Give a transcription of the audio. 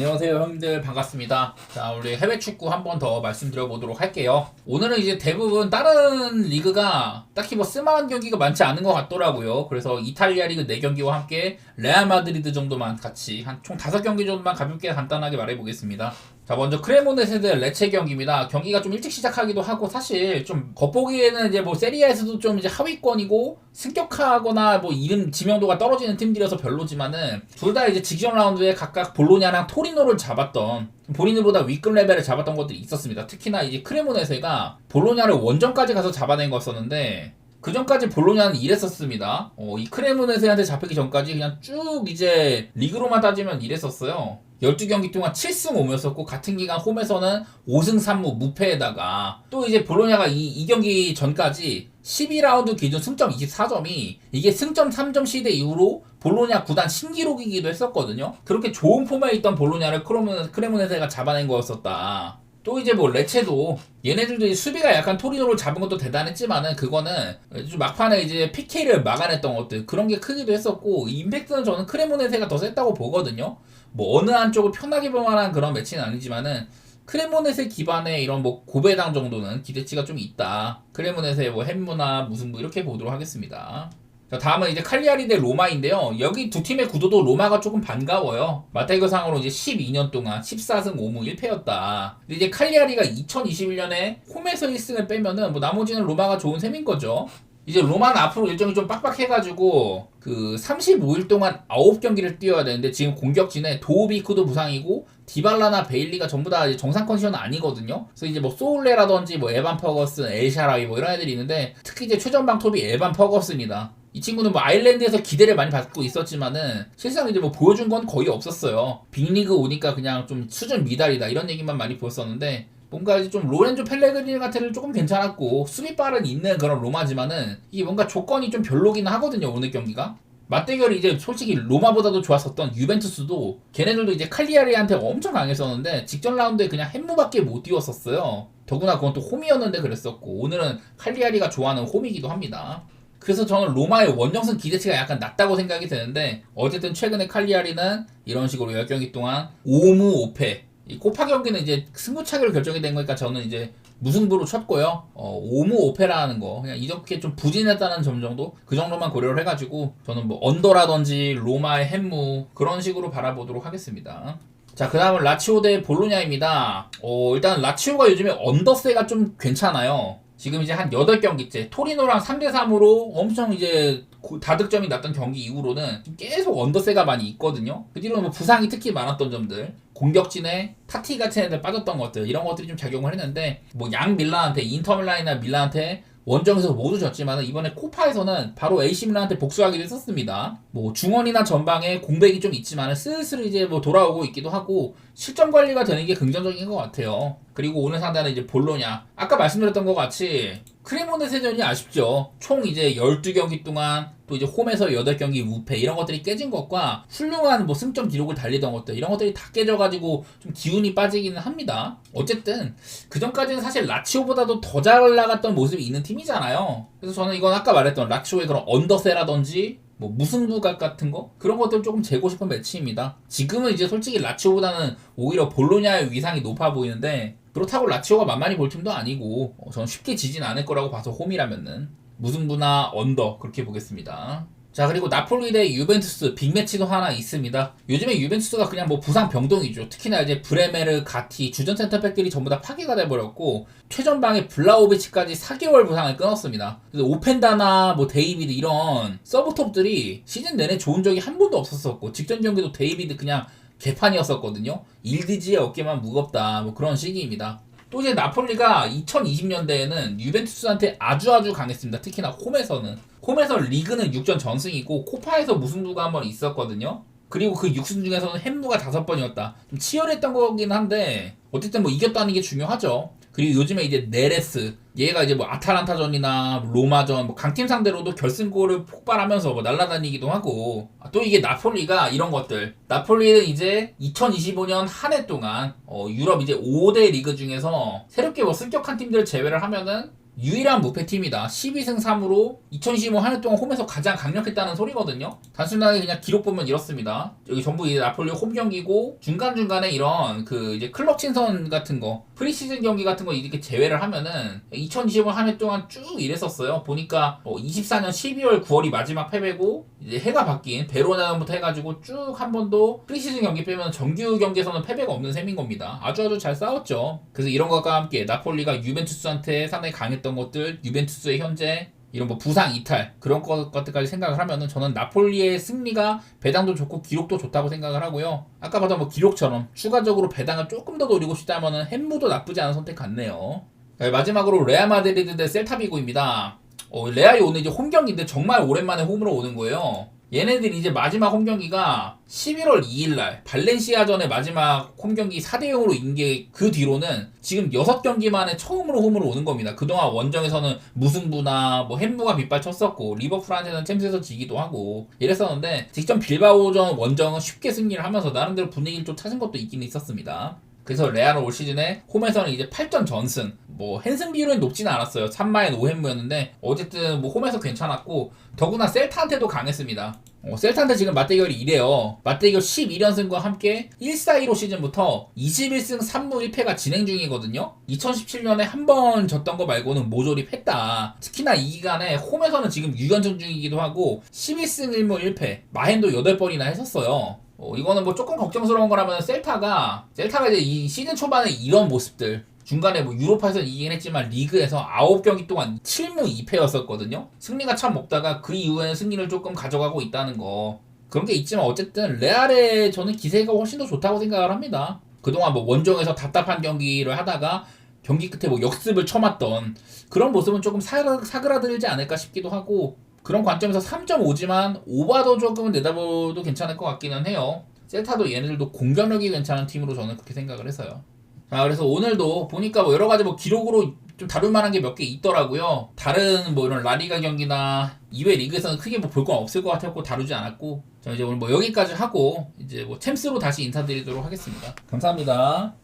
안녕하세요 형님들. 반갑습니다. 자 우리 해외 축구 한 번 더 말씀드려 보도록 할게요. 오늘은 이제 대부분 다른 리그가 딱히 뭐 쓸만한 경기가 많지 않은 것 같더라고요. 그래서 이탈리아 리그 4경기와 함께 레알 마드리드 정도만 같이 한 총 5경기 정도만 가볍게 간단하게 말해 보겠습니다 자 먼저 크레모네세 대 레체 경기입니다 경기가 좀 일찍 시작하기도 하고 사실 좀 겉보기에는 이제 뭐 세리아에서도 좀 이제 하위권이고 승격하거나 뭐 이름 지명도가 떨어지는 팀들이어서 별로지만은 둘 다 이제 직전 라운드에 각각 볼로냐랑 토리노를 잡았던 본인들보다 윗급 레벨을 잡았던 것들이 있었습니다. 특히나 이제 크레모네세가 볼로냐를 원정까지 가서 잡아낸 거였었는데 그 전까지 볼로냐는 이랬었습니다. 어, 이 크레모네세한테 잡히기 전까지 그냥 쭉 이제 리그로만 따지면 이랬었어요. 12경기 동안 7승 5무였었고 같은 기간 홈에서는 5승 3무 무패에다가 또 이제 볼로냐가 이, 이 경기 전까지 12라운드 기준 승점 24점이 이게 승점 3점 시대 이후로 볼로냐 구단 신기록이기도 했었거든요. 그렇게 좋은 폼에 있던 볼로냐를 크레모네- 크레모네세가 잡아낸 거였었다. 또 이제 뭐 레체도 얘네들도 수비가 약간 토리노를 잡은 것도 대단했지만은 그거는 좀 막판에 이제 PK를 막아냈던 것들 그런 게 크기도 했었고 임팩트는 저는 크레모네세가 더 셌다고 보거든요. 뭐 어느 한쪽을 편하게 볼 만한 그런 매치는 아니지만은 크레모넷의 기반의 이런 뭐 고배당 정도는 기대치가 좀 있다. 크레모넷의 뭐 햄무나 무슨 뭐 이렇게 보도록 하겠습니다. 자, 다음은 이제 칼리아리 대 로마인데요. 여기 두 팀의 구도도 로마가 조금 반가워요. 마태교상으로 이제 12년 동안 14승 5무 1패였다. 근데 이제 칼리아리가 2021년에 홈에서 1승을 빼면은 뭐 나머지는 로마가 좋은 셈인 거죠. 이제 로마는 앞으로 일정이 좀 빡빡해가지고 그 35일 동안 9경기를 뛰어야 되는데 지금 공격진에 도우비크도 부상이고 디발라나 베일리가 전부 다 정상 컨디션은 아니거든요. 그래서 이제 뭐 소울레라든지 뭐 에반 퍼거슨, 엘샤라위 뭐 이런 애들이 있는데 특히 이제 최전방 톱이 에반 퍼거슨이다. 이 친구는 뭐 아일랜드에서 기대를 많이 받고 있었지만은 실상 이제 뭐 보여준 건 거의 없었어요. 빅리그 오니까 그냥 좀 수준 미달이다 이런 얘기만 많이 보였었는데 뭔가 이제 좀 로렌조 펠레그리니 같은 좀 괜찮았고 수비 빠른 있는 그런 로마지만은 이게 뭔가 조건이 좀 별로긴 하거든요 오늘 경기가. 맞대결이 이제 솔직히 로마보다도 좋았었던 유벤투스도 걔네들도 이제 칼리아리한테 엄청 강했었는데 직전 라운드에 그냥 햄무밖에 못 띄웠었어요. 더구나 그건 또 홈이었는데 그랬었고 오늘은 칼리아리가 좋아하는 홈이기도 합니다 그래서 저는 로마의 원정승 기대치가 약간 낮다고 생각이 드는데 어쨌든 최근에 칼리아리는 이런 식으로 10경기 동안 5무 5패 이 코파 경기는 이제 승부차기로 결정이 된 거니까 저는 이제 무승부로 쳤고요. 어, 5무 5패라는 거 그냥 이렇게 좀 부진했다는 점 정도 그 정도만 고려를 해가지고 저는 뭐 언더라든지 로마의 햄무 그런 식으로 바라보도록 하겠습니다. 자, 그 다음은 라치오 대 볼로냐입니다. 어, 일단 라치오가 요즘에 언더세가 좀 괜찮아요. 지금 이제 한 8경기째 토리노랑 3대3으로 엄청 이제 고- 다득점이 났던 경기 이후로는 좀 계속 언더세가 많이 있거든요. 그 뒤로는 뭐 부상이 특히 많았던 점들, 공격진에 파티 같은 애들 빠졌던 것들 이런 것들이 좀 작용을 했는데 뭐 양 밀란한테 인터밀란이나 밀란한테 원정에서 모두 졌지만 이번에 코파에서는 바로 밀란한테 복수하기도 했었습니다. 뭐 중원이나 전방에 공백이 좀 있지만 슬슬 이제 뭐 돌아오고 있기도 하고 실점 관리가 되는 게 긍정적인 것 같아요. 그리고 오늘 상대는 이제 볼로냐. 아까 말씀드렸던 것 같이 크레모네 세전이 아쉽죠. 총 이제 12경기 동안 또 이제 홈에서 8경기 무패 이런 것들이 깨진 것과 훌륭한 뭐 승점 기록을 달리던 것들 이런 것들이 다 깨져가지고 좀 기운이 빠지기는 합니다. 어쨌든 그 전까지는 사실 라치오보다도 더 잘 나갔던 모습이 있는 팀이잖아요. 그래서 저는 이건 아까 말했던 라치오의 그런 언더세라든지 뭐 무승부각 같은 거 그런 것들 조금 재고 싶은 매치입니다. 지금은 이제 솔직히 라치오보다는 오히려 볼로냐의 위상이 높아 보이는데 그렇다고 라치오가 만만히 볼 팀도 아니고 어, 저는 쉽게 지진 않을 거라고 봐서 홈이라면은 무승부나 언더 그렇게 보겠습니다. 자 그리고 나폴리 대 유벤투스 빅매치도 하나 있습니다. 요즘에 유벤투스가 그냥 뭐 부상 병동이죠. 특히나 이제 브레메르, 가티, 주전 센터백들이 전부 다 파괴가 돼버렸고 최전방에 블라오비치까지 4개월 부상을 끊었습니다. 그래서 오펜다나 뭐 데이비드 이런 서브톱들이 시즌 내내 좋은 적이 한 번도 없었었고 직전 경기도 데이비드 그냥 개판이었었거든요. 일디지의 어깨만 무겁다 뭐 그런 시기입니다. 또 이제 나폴리가 2020년대에는 유벤투스한테 아주 아주 강했습니다. 특히나 홈에서는 홈에서 리그는 6전 전승이고 코파에서 무승부가 한 번 있었거든요. 그리고 그 6승 중에서는 햄무가 5번이었다. 좀 치열했던 거긴 한데 어쨌든 뭐 이겼다는 게 중요하죠. 그리고 요즘에 이제 네레스 얘가 이제 뭐 아탈란타전이나 뭐 로마전 뭐 강팀 상대로도 결승골을 폭발하면서 뭐 날아다니기도 하고 아, 또 이게 나폴리가 이런 것들. 나폴리는 이제 2025년 한 해 동안 어, 유럽 이제 5대 리그 중에서 새롭게 뭐 승격한 팀들 제외를 하면은 유일한 무패팀이다. 12승 3으로 2025한 해 동안 홈에서 가장 강력했다는 소리거든요. 단순하게 그냥 기록 보면 이렇습니다. 여기 전부 이제 나폴리 홈 경기고 중간 중간에 이런 그 이제 클럽 친선 같은 거, 프리시즌 경기 같은 거 이렇게 제외를 하면은 2025한 해 동안 쭉 이랬었어요. 보니까 24년 12월 9월이 마지막 패배고 이제 해가 바뀐 베로나부터 해가지고 쭉 한 번도 프리시즌 경기 빼면 정규 경기에서는 패배가 없는 셈인 겁니다. 아주 아주 잘 싸웠죠. 그래서 이런 것과 함께 나폴리가 유벤투스한테 상당히 강했 던 것들, 유벤투스의 현재 이런 뭐 부상 이탈 그런 것- 것들까지 생각을 하면은 저는 나폴리의 승리가 배당도 좋고 기록도 좋다고 생각을 하고요. 아까 봤던 뭐 기록처럼 추가적으로 배당을 조금 더 노리고 싶다면은 햄무도 나쁘지 않은 선택 같네요. 네, 마지막으로 레알 마드리드 대 셀타비고입니다. 어, 레알이 오늘 이제 홈 경기인데 정말 오랜만에 홈으로 오는 거예요. 얘네들이 이제 마지막 홈 경기가 11월 2일날 발렌시아전의 마지막 홈 경기 4대 0으로 이긴 게그 뒤로는 지금 6경기 만에 처음으로 홈으로 오는 겁니다. 그동안 원정에서는 무승부나 뭐 햄무가 빗발쳤었고 리버풀한테는 챔스에서 지기도 하고 이랬었는데 직전 빌바오전 원정은 쉽게 승리를 하면서 나름대로 분위기를 좀 찾은 것도 있긴 있었습니다. 그래서 레알은 올 시즌에 홈에서는 이제 8전 전승. 뭐 헨승 비율은 높지는 않았어요. 3마에 5햄무였는데 어쨌든 뭐 홈에서 괜찮았고 더구나 셀타한테도 강했습니다. 어, 셀타한테 지금 맞대결이 이래요. 맞대결 12연승과 함께 1-4-2로 시즌부터 21승 3무 1패가 진행 중이거든요. 2017년에 한 번 졌던 거 말고는 모조리했다. 특히나 이 기간에 홈에서는 지금 6연승 중이기도 하고 11승 1무 1패 마헨도 8번이나 했었어요 어, 이거는 뭐 조금 걱정스러운 거라면 셀타가 셀타가 이제 이 시즌 초반에 이런 모습들 중간에 뭐 유로파에서 이기긴 했지만 리그에서 9경기 동안 7무 2패였었거든요. 승리가 참 없다가 그 이후에는 승리를 조금 가져가고 있다는 거. 그런 게 있지만 어쨌든 레알의 저는 기세가 훨씬 더 좋다고 생각을 합니다. 그동안 뭐 원정에서 답답한 경기를 하다가 경기 끝에 뭐 역습을 쳐맞던 그런 모습은 조금 사그라, 사그라들지 않을까 싶기도 하고 그런 관점에서 3.5지만 오바도 조금은 내다봐도 괜찮을 것 같기는 해요. 셀타도 얘네들도 공격력이 괜찮은 팀으로 저는 그렇게 생각을 해서요. 자, 그래서 오늘도 보니까 뭐 여러 가지 뭐 기록으로 좀 다룰 만한 게 몇 개 있더라고요. 다른 뭐 이런 라리가 경기나 이외 리그에서는 크게 뭐 볼 건 없을 것 같았고 다루지 않았고 자 이제 오늘 뭐 여기까지 하고 이제 뭐 챔스로 다시 인사드리도록 하겠습니다. 감사합니다.